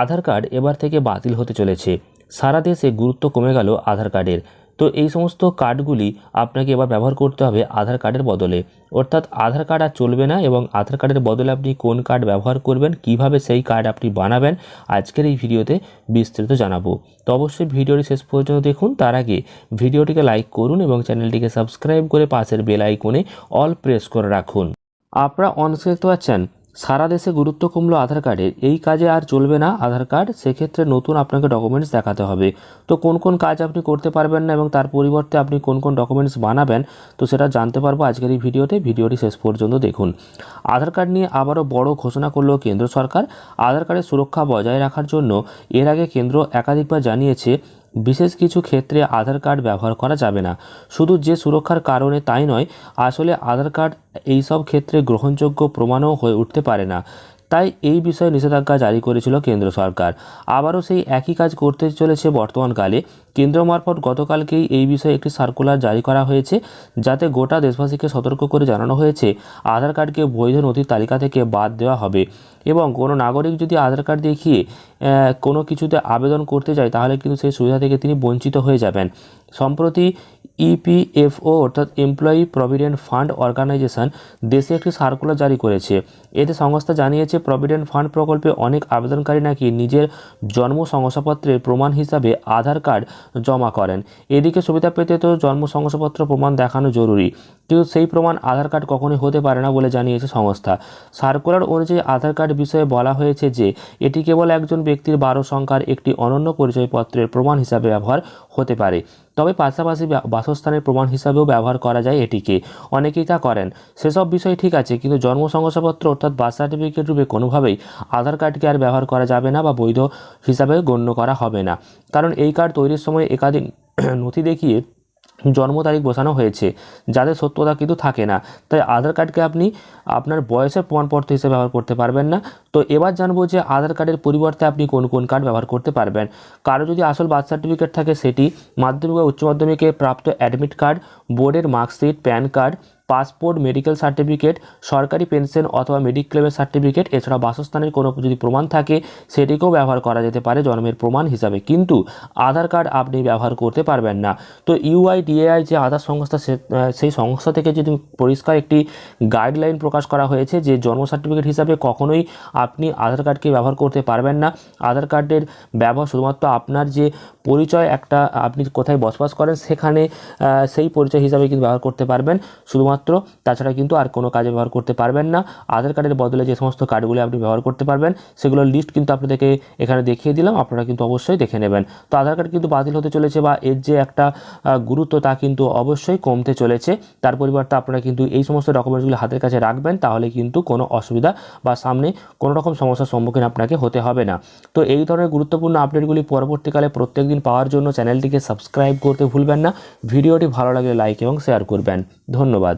আধার card এবার থেকে বাতিল হতে চলেছে। সারা দেশে গুরুত্ব কমে গেল আধার কার্ডের। তো এই সমস্ত কার্ডগুলি আপনাকে এবার ব্যবহার করতে হবে আধার কার্ডের বদলে। অর্থাৎ আধার কার্ড আর চলবে না এবং আধার কার্ডের বদলে আপনি কোন কার্ড ব্যবহার করবেন, কীভাবে সেই কার্ড আপনি বানাবেন, আজকের এই ভিডিওতে বিস্তারিত জানাব। তো অবশ্যই ভিডিওটি শেষ পর্যন্ত দেখুন। তার আগে ভিডিওটিকে লাইক করুন এবং চ্যানেলটিকে সাবস্ক্রাইব করে পাশের বেল আইকনে অল প্রেস করে রাখুন। আপনারা অনস্ক্রিন দেখতে পাচ্ছেন? সারা দেশে গুরুত্ব কমলো আধার কার্ডের এই কাজে আর চলবে না আধার কার্ড, সেক্ষেত্রে নতুন আপনাকে ডকুমেন্টস দেখাতে হবে। তো কোন কোন কাজ আপনি করতে পারবেন না এবং তার পরিবর্তে আপনি কোন কোন ডকুমেন্টস বানাবেন, তো সেটা জানতে পারব আজকের এই ভিডিওতে। ভিডিওটি শেষ পর্যন্ত দেখুন। আধার কার্ড নিয়ে আবারও বড় ঘোষণা করল কেন্দ্র সরকার। আধার কার্ডের সুরক্ষা বজায় রাখার জন্য এর আগে কেন্দ্র একাধিকবার জানিয়েছে বিশেষ কিছু ক্ষেত্রে আধার কার্ড ব্যবহার করা যাবে না। শুধু যে সুরক্ষার কারণে তাই নয়, আসলে আধার কার্ড এইসব ক্ষেত্রে গ্রহণযোগ্য প্রমাণও হয়ে উঠতে পারে না। তাই এই বিষয়ে নিষেধাজ্ঞা জারি করেছিল কেন্দ্র সরকার। আবারও সেই একই কাজ করতে চলেছে বর্তমানকালে। কেন্দ্র মারফত গতকালকেই এই বিষয়ে একটি সার্কুলার জারি করা হয়েছে, যাতে গোটা দেশবাসীকে সতর্ক করে জানানো হয়েছে, আধার কার্ডকে বৈধ নথির তালিকা থেকে বাদ দেওয়া হবে। এবং কোনো নাগরিক যদি আধার কার্ড দেখিয়ে কোনো কিছুতে আবেদন করতে যায় তাহলে কিন্তু সেই সুবিধা থেকে তিনি বঞ্চিত হয়ে যাবেন। সম্প্রতি ইপিএফও অর্থাৎ এমপ্লয়ি প্রভিডেন্ট ফান্ড অর্গানাইজেশন দেশে একটি সার্কুলার জারি করেছে। এতে সংস্থা জানিয়েছে প্রভিডেন্ট ফান্ড প্রকল্পে অনেক আবেদনকারী নাকি নিজের জন্ম শংসাপত্রের প্রমাণ হিসাবে আধার কার্ড জমা করেন। এদিকে সুবিধা পেতে তো জন্ম শংসাপত্র প্রমাণ দেখানো জরুরি, কিন্তু সেই প্রমাণ আধার কার্ড কখনোই হতে পারে না বলে জানিয়েছে সংস্থা। সার্কুলার অনুযায়ী আধার কার্ড বিষয়ে বলা হয়েছে যে, এটি কেবল একজন ব্যক্তির বারো সংখ্যার একটি অনন্য পরিচয়পত্রের প্রমাণ হিসাবে ব্যবহার হতে পারে। তবে পাশাপাশি বাসস্থানের প্রমাণ হিসাবেও ব্যবহার করা যায় এটিকে। অনেকেই তা করেন। সেসব বিষয় ঠিক আছে, কিন্তু জন্ম শংসাপত্র অর্থাৎ বার্থ সার্টিফিকেট রূপে কোনোভাবেই আধার কার্ডকে আর ব্যবহার করা যাবে না বা বৈধ হিসাবে গণ্য করা হবে না। কারণ এই কার্ড তৈরির সময় একাধিক নথি দেখিয়ে জন্ম তারিখ বসানো হয়েছে যাদের সত্যতা কিন্তু থাকে না। তাই আধার কার্ডকে আপনি আপনার বয়সের প্রমাণপত্র হিসেবে ব্যবহার করতে পারবেন না। তো এবার জানব যে আধার কার্ডের পরিবর্তে আপনি কোন কোন কার্ড ব্যবহার করতে পারবেন। কারও যদি আসল বার্থ সার্টিফিকেট থাকে সেটি মাধ্যমিক বা উচ্চ মাধ্যমিকে প্রাপ্ত অ্যাডমিট কার্ড, বোর্ডের marksheet, PAN card, passport, medical certificate, সরকারি পেনশন অথবা মেডিক্লেমের সার্টিফিকেট এছাড়া বাসস্থানের কোনো যদি প্রমাণ থাকে সেটিকেও ব্যবহার করা যেতে পারে জন্মের প্রমাণ হিসাবে। কিন্তু আধার কার্ড আপনি ব্যবহার করতে পারবেন না। তো ইউআইডিএআই যে আধার সংস্থা সেই সংস্থা থেকে যদি পরিষ্কার একটি গাইডলাইন প্রকাশ করা হয়েছে যে জন্ম সার্টিফিকেট হিসাবে কখনোই আপনি আধার কার্ডকে ব্যবহার করতে পারবেন না। আধার কার্ডের ব্যবহার শুধুমাত্র আপনার যে পরিচয় একটা, আপনি কোথায় বসবাস করেন সেখানে সেই পরিচয় হিসাবে কিন্তু ব্যবহার করতে পারবেন। শুধুমাত্র তাছাড়া কিন্তু আর কোনো কাজে ব্যবহার করতে পারবেন না। আধার কার্ডের বদলে যে সমস্ত কার্ডগুলি আপনি ব্যবহার করতে পারবেন, সেগুলোর লিস্ট কিন্তু আপনাদেরকে এখানে দেখিয়ে দিলাম। আপনারা কিন্তু অবশ্যই দেখে নেবেন। তো আধার কার্ড কিন্তু বাতিল হতে চলেছে বা এর যে একটা গুরুত্ব তা কিন্তু অবশ্যই কমতে চলেছে। তার পরিবর্তে আপনারা কিন্তু এই সমস্ত ডকুমেন্টসগুলো হাতের কাছে রাখবেন, তাহলে কিন্তু কোনো অসুবিধা বা সামনে কোনো রকম সমস্যার সম্মুখীন আপনাকে হতে হবে না। তো এই ধরনের গুরুত্বপূর্ণ আপডেটগুলি পরবর্তীকালে প্রত্যেকদিন পাওয়ার জন্য চ্যানেলটিকে সাবস্ক্রাইব করতে ভুলবেন না। ভিডিওটি ভালো লাগলে লাইক এবং শেয়ার করবেন। ধন্যবাদ।